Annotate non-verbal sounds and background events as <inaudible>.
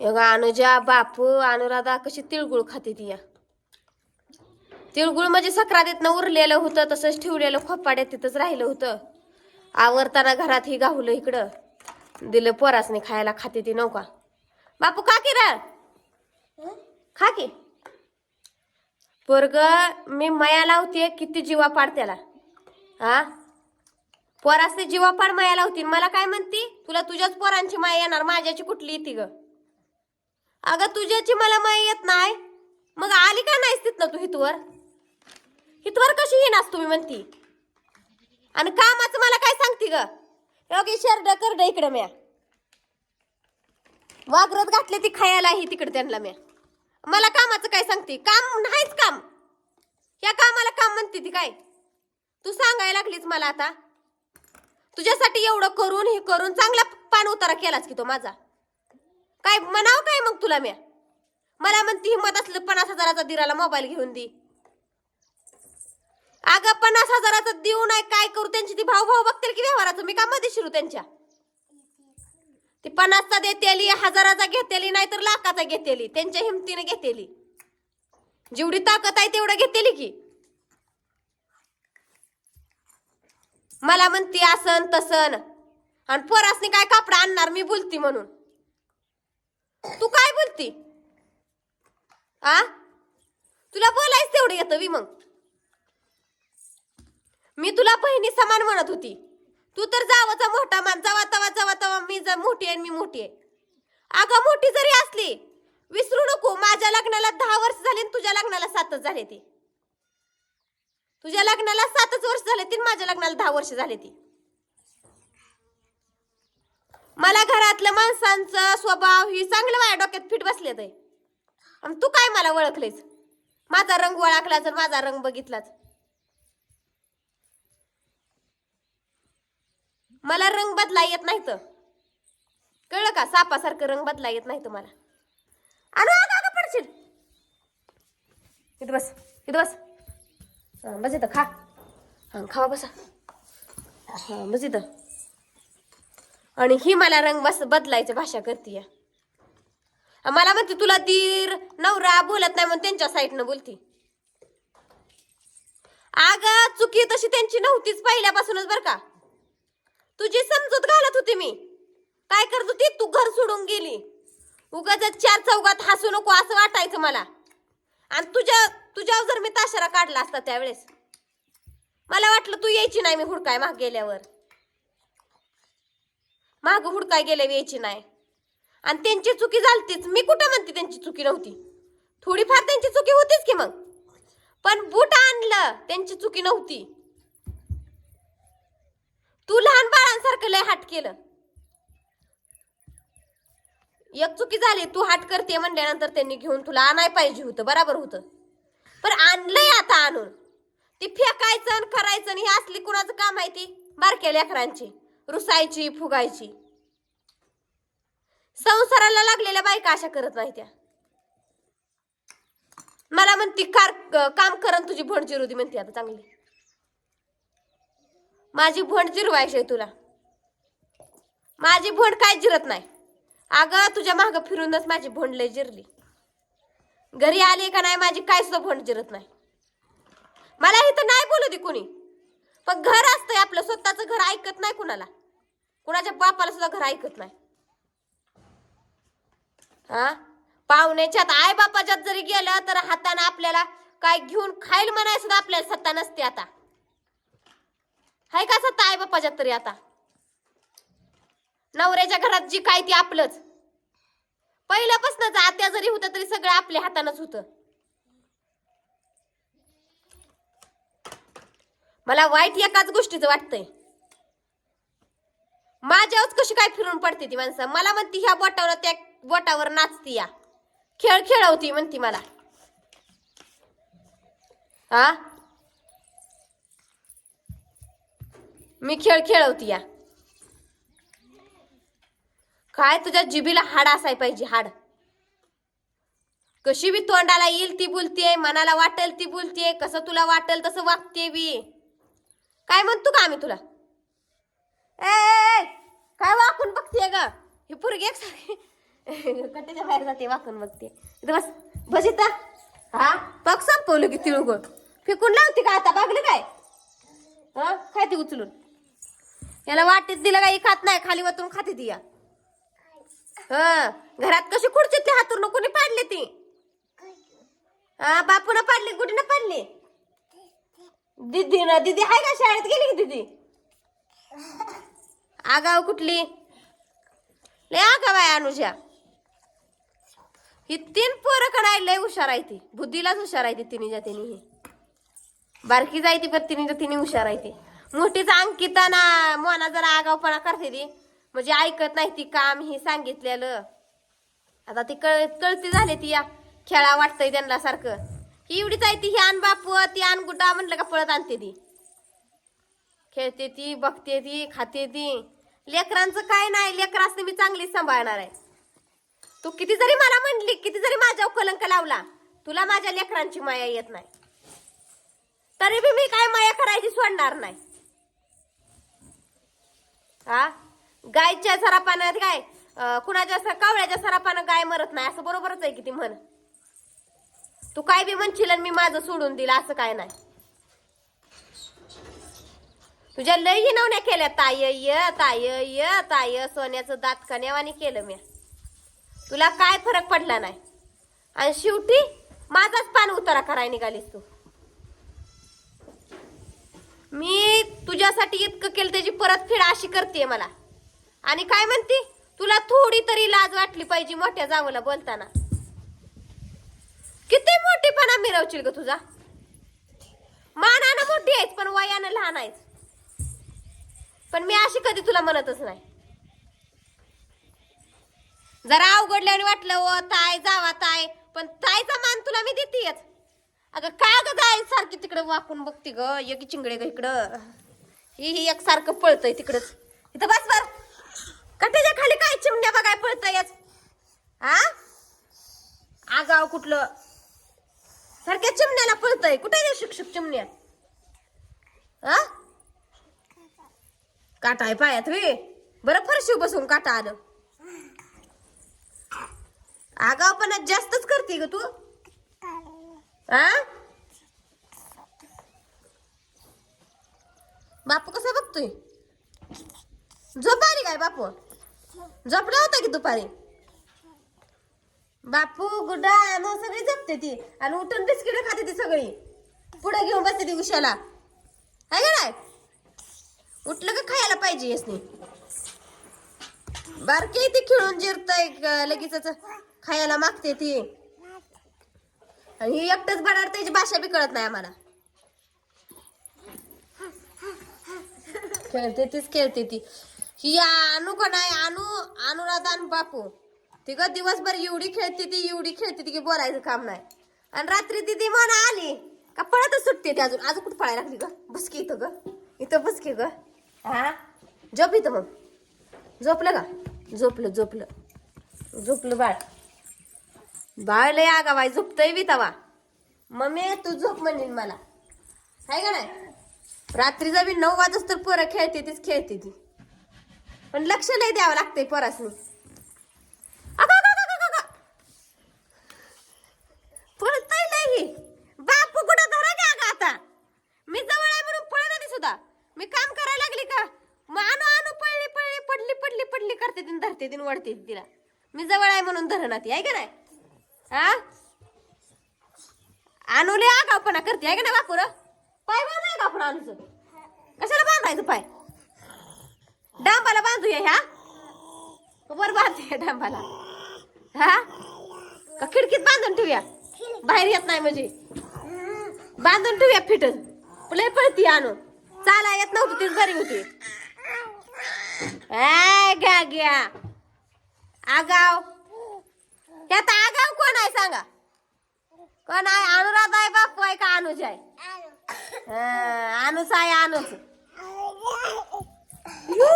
एवढा अनुजा बापू अनुराधा कशी तिळगुळ खाते ती या तिळगुळ म्हणजे सक्रातीतनं उरलेलं होतं तसंच ठेवलेलं खोपाड्यात तिथंच राहिलं होतं. आवरताना घरात ही गावलं इकडं. दिलं पोरासने खायला खाते ती नौका. बापू का की रे. खा की. पोरग मी माया लावते किती जीवा पाड त्याला. हा पोरासने जीवा पाड माया लावती मला काय म्हणती? तुला तुझ्याच पोरांची माया येणार माझ्याची कुठली येते ग? अगं तुझ्याची मला माय येत नाही. मग आली का नाहीस तिथनं तू हितवर? हितवर कशी येणार तुम्ही म्हणती? आणि कामाचं मला काय सांगते ग? योगी शर्ट करड इकडं म्या. वागरत घातले ती खायला ही तिकडे त्यांना म्या. मला कामाचं काय सांगते? काम नाहीच काम. या कामाला काम म्हणते ती काय? तू सांगायला लागलीच मला आता. तुझ्यासाठी एवढं करून हे करून चांगला पान उतारा केलाच की तो माझा. काय म्हणावं काय मग तुला म्या मला म्हणती हिंमत असलं पन्नास हजाराचा दिराला मोबाईल घेऊन दे. अगं पन्नास हजाराचं देऊ नाही काय करू? त्यांची ती भाऊ भाऊ बघतील की व्यवहाराचं? मी का मध्ये शिरू त्यांच्या. ती पन्नासचा देतेली हजाराचा घेतेली नाही तर लाखाचा घेतेली. त्यांच्या हिमतीने घेतेली. जेवढी ताकद आहे तेवढं घेतेली की. मला म्हणती असन तसन. आणि पोरासनी काय कापड आणणार? मी बोलती म्हणून. तू काय बोलती? आ? तुला बोलायच तेवढं येतं वि मग. मी तुला बहिणी समान म्हणत होती. तू तर जावाचा मोठा मान जावा तवा जावा तवा मी जा मोठी आहे आणि मी मोठी आहे. अगं मोठी जरी असली विसरू नको. माझ्या लग्नाला दहा वर्ष झाले आणि तुझ्या लग्नाला सातच झाले ती. तुझ्या लग्नाला सातच वर्ष झाले ती आणि माझ्या लग्नाला दहा वर्ष झाले ती. मला घरातल्या माणसांचा स्वभाव ही चांगलं माझ्या डोक्यात फिट बसले ते तू काय मला ओळखलेस माझा रंग ओळखलाच माझा रंग बघितलाच. मला रंग बदला येत नाही तर कळलं का? सापासारखं रंग बदला येत नाही मला. आणू अगं अगं पडशील. इथं बस इथं बस. हां बस इथं खा. हा खावा बसा. हा बस इथं. आणि ही मला रंग बस बदलायची भाषा करते मला म्हणते तुला दीर नवरा बोलत नाही म्हणून त्यांच्या साईडनं बोलती. अग चुकी तशी त्यांची नव्हतीच पहिल्यापासूनच बर का. तुझी समजूत घालत होती मी. काय करत होती? तू घर सोडून गेली. उगाच चार चौघात हसू नको असं वाटायचं मला. आणि तुझ्या तुझ्यावर जर मी ताशारा काढला असता त्यावेळेस मला वाटलं तू यायची नाही मी हुडकाय माग गेल्यावर. माग हुडकाय गेल्या यायची नाही आणि त्यांची चुकी झालतीच. मी कुठं म्हणते त्यांची चुकी नव्हती? थोडीफार त्यांची चुकी होतीच की मग? पण बूट आणलं त्यांची चुकी नव्हती. तू लहान बाळांसारखं लय हाट केलं. एक चुकी झाली तू हाट करते म्हणल्यानंतर त्यांनी घेऊन तुला आणाय पाहिजे होतं बराबर होतं. पण आणलंय आता आणून. ती फेकायचं आणि करायचं आणि हे असली कुणाचं काम आहे ती? बारक्या लेकरांची. रुसायची फुगायची. संसाराला लागलेल्या बायका अशा करत नाही त्या. मला म्हणती कार काम करन तुझी भोंड जिरू दे म्हणते आता चांगली. माझी भोंड जिरवायची आहे तुला. माझी भोंड काय जिरत नाही. अगं तुझ्या माग फिरूनच माझी भोंड लय जिरली. घरी आली का नाही माझी काय सुद्धा भोंड जिरत नाही. मला इथं नाही बोलू दे कोणी. पण घर असतंय आपलं स्वतःचं घर ऐकत नाही कुणाला. कुणाच्या बापाला सुद्धा घर ऐकत नाही. हा? पाहुण्याच्यात आई बापाच्यात जरी गेलं तर हातानं आपल्याला काय घेऊन खाईल म्हणाय सुद्धा आपल्याला सत्ता नसते आता. हाय का सत्ता आई बापाच्यात तरी आता? नवऱ्याच्या घरात जी काय ती आपलंच. पहिल्यापासूनच आत्या जरी होतं तरी सगळं आपल्या हातानच होतं. मला वाईट एकाच गोष्टीचं वाटतंय. माझ्यावरच कशी काय फिरून पडते ती माणसं? मला म्हणती ह्या बोटावर त्या बोटावर नाचती या. खेळ खेळवती म्हणती मला. हा मी खेळ खेळवती या. काय तुझ्या जिबीला हाड असाय पाहिजे हाड? कशी बी तोंडाला येईल ती बोलतीये मनाला वाटेल ती बोलतीये कसं तुला वाटेल तसं वागते बी. काय म्हणतो का आम्ही तुला? ए, काय वाकून बघते ग? ही पोरगी एकसारखी <laughs> कट्ट्याच्या बाहेर जाते वाकून बघते. इथं बस बस इथं. हा? पग संपवलं की तिळगुळ. फेकून लावते का आता? बागलं काय? हा? खाते उचलून. याला वाटीत दिलं काही खात नाही. खाली वतून खाते ती या. हा? घरात कशी खुर्ची ते? हातून कोणी पाडले ती. हा बापून पाडली कुठे पाडली. दिदी ना दिदी आहे का? शाळेत गेली की दिदी? आगाव कुठली? लय आगाव आहे अनुजा. ही तीन पोरं कडाय लय हुशार आहे ती. बुद्धीलाच हुशार आहे ती तिने तिने ही बारकी जायती पण तिने तिने हुशार आहे ती. मोठीच अंकिता ना मोना जरा आगावपणा करते ती. म्हणजे ऐकत नाही ती काम ही सांगितलेलं. आता ती कळ कळती झाली ती या खेळा वाटतंय त्यांना सारखं. ही एवढीच आहे ती ही आण बापू ती आण म्हटलं का पळत आणते ती. खेळते ती बघते ती खाते ती. लेकरांचं काय नाही लेकरांचं मी चांगलीच सांभाळणार आहे. तू किती जरी मला म्हणली किती जरी माझ्या कलंक लावला तुला माझ्या लेकरांची माया येत नाही. तरी बी मी काय माया करायची सोडणार नाही. हा गायच्या सरापानं काय कुणाच्या स- कावळ्याच्या सरापानं गाय मरत नाही असं बरोबरच आहे की ती म्हण. तू काय बी म्हणशील आणि मी माझं सोडून दिलं असं काय नाही. तुझ्या लय हिनवण्या केल्या ताय य ताय य ताय सोन्याचं दात कन्यावानी केलं मी. तुला काय फरक पडला नाही? आणि शेवटी माझाच पान उतारा करायला निघालीस तू. मी तुझ्यासाठी इतकं केलं त्याची परतफेड अशी करते मला. आणि काय म्हणते? तुला थोडी तरी लाज वाटली पाहिजे मोठ्या जावला बोलताना. किती मोठीपणा मिरवशील ग तुझा? मानानं मोठी आहेस पण वयानं लहान आहेस. पण मी अशी कधी तुला म्हणतच नाही. जरा अवघडल्याने वाटलं हो, ओ ताय जावा ताय पण तायचा मान तुला मी देतेच अगं काय ग जाय सारखी तिकडं वाकून बघते ग एक चिंगडे ग इकडं. ही ही एक सारखं पळतय तिकडच. इथं बस बर. कट्याच्या खाली काय चिमण्या बघाय पळतयच? हा आगाव कुठलं? सारख्या चिमण्याला पळतय. कुठे शिक्षक चिमण्या? हा काटा आहे पायात वे बरं फरशी बसून काटा आलं आगावपणा जास्तच करते ग तू. हा बापू कसा बघतोय? झोप आली काय बापू? झोपला होता की दुपारी? बापू गुड्डा मग सगळी झोपते ती. आणि उठून बिस्किट खाते ती सगळी. पुढे घेऊन बसते ती उशाला. आहे का नाही? उठलं का खायला पाहिजे यसनी? बारके ती खेळून जिरतय लगेच खायला मागते ती. आणि ही एकटंच बडाड त्याची भाषा बी कळत नाही आम्हाला. खेळते तीच खेळते ती. ही आणू का नाही? आणू अनुराधा आणि बापू. ती ग दिवसभर एवढी खेळते ती एवढी खेळते ती की बोलायचं काम नाही. आणि रात्री ती ती म्हणा आली का पळतच सुटते ती अजून. अजून कुठं पळायला लागली ग? बसकी इथं ग. इथं बसकी ग. हा? झोप इथं मग. झोपलं का? झोपलं झोपलं. झोपलं बाळ. बाळ लय आगावाय झोपतय बी तवा. मम्मी तू झोप म्हणेन मला. आहे का नाही? रात्रीचा बी नऊ वाजता तर पोरं खेळते तीच खेळते ती पण लक्ष नाही द्यावं लागतंय पोरासनी अगं, अगं, अगं, अगं, अगं. पळतंय लय ही बापू कुठं धरा घ्या का आता मी जवळ आहे म्हणून पळत नाही सुद्धा मी काम करायला लागली का मग आणू आणू पडली पडली पडली पडली पडली करते दिन वाढते तिला. मी जवळ आहे म्हणून धरणात आहे का नाही? हा? आणूले आगावपणा करते आहे का नाही बापूर? पाय बांधाय का आपण आणूचं कशाला बांधायचं पाय? डांबाला बांधूया ह्या? वर बांधूया डांबाला. हा? का खिडकीत बांधून ठेवूया? बाहेर येत नाही म्हणजे. बांधून ठेवूया फिटच लय पळती आणून. चाला येत नव्हती तीच बरी होती. ऐ ग्या घ्या. आगाव. त्यात आगाव कोण आहे सांगा? कोण आहे? अनुराध आहे बापू आहे का अनुज आहे? हा, अनुच आहे अनुच यू!